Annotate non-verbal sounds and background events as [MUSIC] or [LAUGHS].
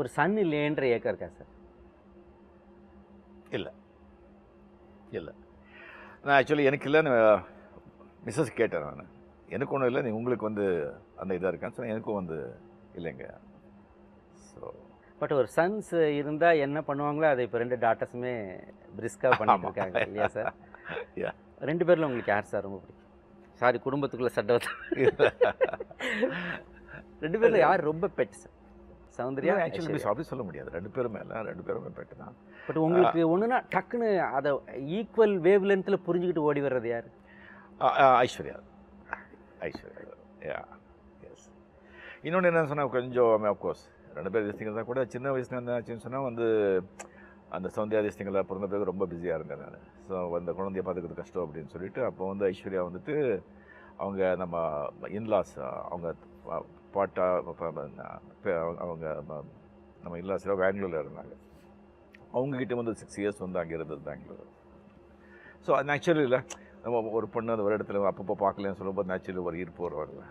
ஒரு சன் இல்லையன்ற ஏக்கம் இருக்கா சார்? இல்லை. இல்லை. நான் ஆக்சுவலி எனக்கு இல்லைன்னு மிஸ்ஸஸ் கேட்டேன் நான். எனக்கு ஒன்றும் இல்லை நீ உங்களுக்கு வந்து அந்த இதாக இருக்கான்னு சொன்னேன். எனக்கும் வந்து இல்லைங்க. ஸோ பட் ஒரு சன்ஸ் இருந்தால் என்ன பண்ணுவாங்களோ அதை இப்போ ரெண்டு டாட்டர்ஸுமே பிரிஸ்காக பண்ணிட்டு இல்லையா சார். [LAUGHS] ரெண்டு பேரில் உங்களுக்கு யார் சார் ரொம்ப பிடிக்கும்? சாரி குடும்பத்துக்குள்ள சட்டவத்தை ரெண்டு பேரில் யார் ரொம்ப best sir? Soundarya actually miss அப்படி சொல்ல முடியாது. ரெண்டு பேருமே இல்லை ரெண்டு பேருமே பெட்டு தான். பட் உங்களுக்கு ஒன்றுனா டக்குன்னு அதை ஈக்குவல் வேவ் லென்த்தில் புரிஞ்சுக்கிட்டு ஓடி வர்றது யார்? ஐஸ்வர்யா. ஐஸ்வர்யா. யா எஸ் இன்னொன்று என்ன சொன்னால் கொஞ்சம் அஃப்கோர்ஸ் ரெண்டு பேர் திஸ்டிங்க தான் கூட சின்ன வயசுல என்னாச்சுன்னு சொன்னால் வந்து அந்த சௌந்தியா திஸ்டிங்கில் பிறந்த பிறகு ரொம்ப பிஸியாக இருந்தேன் நான். ஸோ அந்த குழந்தைய பார்த்துக்கிறது கஷ்டம் அப்படின்னு சொல்லிட்டு அப்போ வந்து ஐஸ்வர்யா வந்துட்டு அவங்க நம்ம இன்லாஸ் அவங்க பாட்டா அவங்க நம்ம இன்லாஸில் பெங்களூரில் இருந்தாங்க. அவங்கக்கிட்ட வந்து சிக்ஸ் இயர்ஸ் வந்து அங்கே இருந்தது பெங்களூர் ஸோ அது நேச்சுரலி இல்லை. நம்ம ஒரு பொண்ணு அந்த ஒரு இடத்துல அப்பப்போ பார்க்கலன்னு சொல்லும்போது நேச்சுரலி ஒரு ஈர்ப்பு வருவாங்கல்ல.